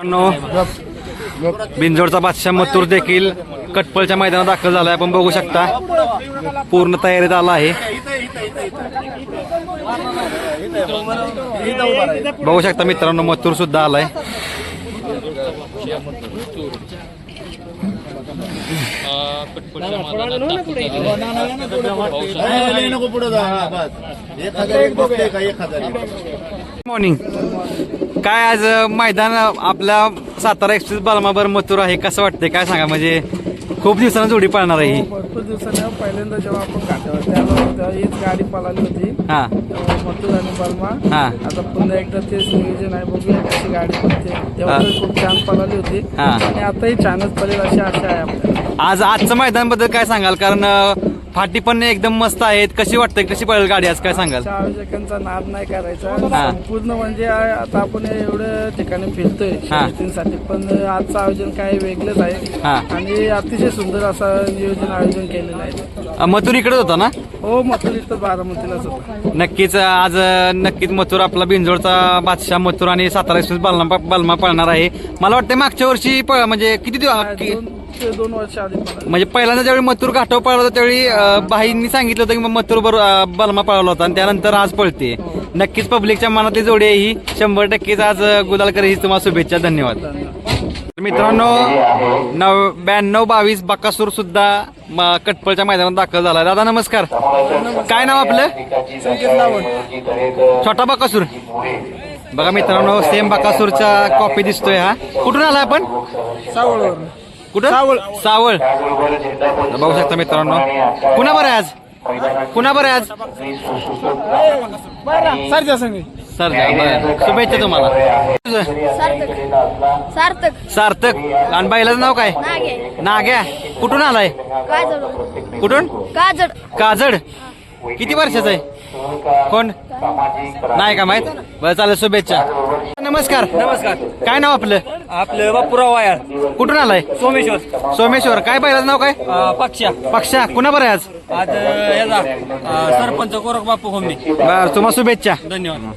मित्रांनो बिंजोडचा बादशाह मथुर देखील कटपळच्या मैदानात दाखल झाला आहे आपण बघू शकता पूर्ण तयारीत आला आहे. बघू शकता मित्रांनो मथुर सुद्धा आलाय. मॉर्निंग काय आज मैदान आपल्या सातारा एक्सप्रेस बालमाबर मथुर आहे कसं वाटतंय? काय सांगा? म्हणजे खूप दिवसांना जोडी पाळणार आहे ही. भरपूर दिवसांनी. पहिल्यांदा जेव्हा आपण तेव्हा हीच गाडी पळाली होती. हा. तेव्हा मथुर आणि बर्मा हा. आता पुन्हा एकदा तेच नियोजन आहे. बघूया कशी गाडी पडते तेव्हा तर खूप छान पळाली होती. हा. आणि आताही छानच पडेल अशी आशा आहे आपल्याला. आज आजचं मैदानबद्दल काय सांगाल? कारण अं, फाटी पण एकदम मस्त आहेत. कशी वाटतंय? कशी पळेल गाडी आज? काय सांगाल? अशा आयोजकांचा नाद नाही करायचा. हा. संपूर्ण म्हणजे आता आपण एवढ्या ठिकाणी फिरतोय. हा. शर्यतींसाठी पण आजचं आयोजन काय वेगळंच आहे. आणि अतिशय सुंदर असं नियोजन आयोजन केलेलं आहे. अं, मथुर इकडेच होता ना? हो मथुर इथं बारामतीलाच होता. नक्कीच आज अं, नक्कीच मथुर आपला बिंजोडचा बादशाह मथुर आणि सातारा एक्सप्रेस बालमा बालमा पळणार आहे. मला वाटतं मागच्या वर्षी पळ म्हणजे किती दिवस दोन ते दोन वर्ष आधी पळाली. म्हणजे पहिल्यांदा ज्यावेळी मथुर घाटावर पळला होता त्यावेळी अं, बाईंनी सांगितलं होतं की मथुर बरोबर बलमा पळवला होता. आणि त्यानंतर आज पळते. नक्कीच पब्लिकच्या मनातली जोडी आहे ही. शंभर टक्केच आज अं, गुलाल करे ही तुम्हाला शुभेच्छा. धन्यवाद. मित्रांनो नव ब्याण्णव बावीस बकासूर सुद्धा म- कटपळच्या मैदानात दाखल झाला. दादा नमस्कार. काय नाव आपलं? छोटा बकासूर. बघा मित्रांनो सेम बकासूरचा कॉपी दिसतोय हा. कुठून आला आपण? सावळवर कुठं? सावळ. सावळ. बघू शकता मित्रांनो. कुणा बरं आहे आज? कुणा बरं आहे आज? सरच्या संगी सर बरं. शुभेच्छा तुम्हाला? सार्थक. सार्थक. सार्थक. आणि बैलाचं नाव काय? नागे नाग्या. कुठून आलाय? काजड कुठून? काजड काजड किती वर्षाचं आहे? कोण? नाही का माहीत? बरं चालेल शुभेच्छा. नमस्कार. नमस्कार. काय नाव आपलं? आपलं बापूराव वायाळ कुठून आलाय? सोमेश्वर. सोमेश्वर. काय बैलाचं नाव काय? अं, पक्षा. पक्षा. कुणा बरं आहे आज? आज अं, याचा अं, सरपंच गोरख बापू होमने बरं तुम्हाला शुभेच्छा. धन्यवाद.